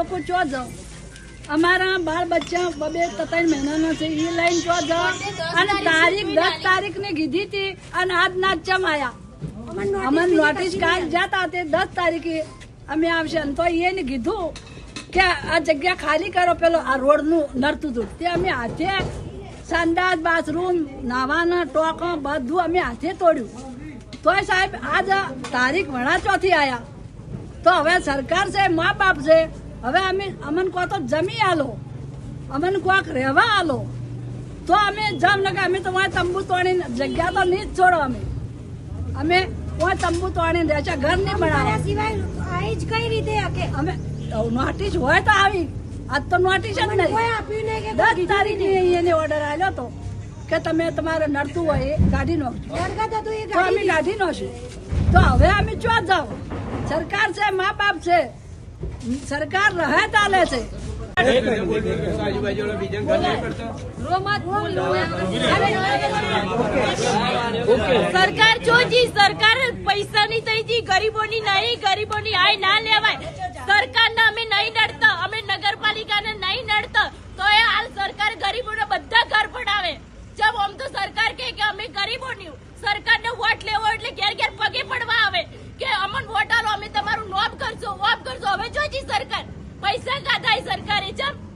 લોકો ચો જાઓ. અમારા બાળ બચ્ચા બબે ત્રણ મહિનાના છે એ લઈને ચો જાઓ. અને તારીખ દસ તારીખ ને કીધી હતી અને આજ ના ચમ આયા. અમને નોટિસ કાલ જતા તે દસ તારીખે અમે આવશે. અને તો એને કીધું કે આ જગ્યા ખાલી કરો. પેલો આ રોડનું નડતું હતું. તે અમે હાથે સંડાસ, બાથરૂમ, નાવાના ટોકો બધું અમે હાથે તોડ્યું. તોય સાહેબ, આજ તારીખ વણા ચોથી આયા. તો હવે સરકાર છે, મા બાપ છે હવે અમે અમન કહો તો જમી આલો. અમને કોક રહેવા આલો. તો અમે જામનગર અમે તો વાં તંબુ તોડી જગ્યા તો નહીં જ છોડો અમે. અમે કોઈ તંબુ તોડી રહે છે ઘર નહીં બનાવવા સિવાય આઈ જ કઈ રીતે કે અમે નોટિસ હોય તો આવી. આજ તો નોટિસ જ કોઈ આપ્યું નહીં કે દસ તારીખે એને ઓર્ડર આવ્યો તો કે તમે તમારે નડતું હોય એ કાઢી નાખજો. તો અમે ગાડી કાઢી નાખશું. તો હવે અમે ચો જાઓ? સરકાર છે મા બાપ છે. સરકાર રહે ચાલે છે. સરકાર જોજી સરકાર પૈસાની થઈ જી, ગરીબોની નહીં, ગરીબોની આય ના લેવાય. સરકારને અમે નહીં નડતા, અમે નગરપાલિકાને નહીં નડતા. તો એ હાલ સરકાર ગરીબોને બધા ઘર પડાવે. જબ આમ તો સરકાર કે અમે ગરીબોની. સરકારને વોટ લેવો એટલે ai, care ce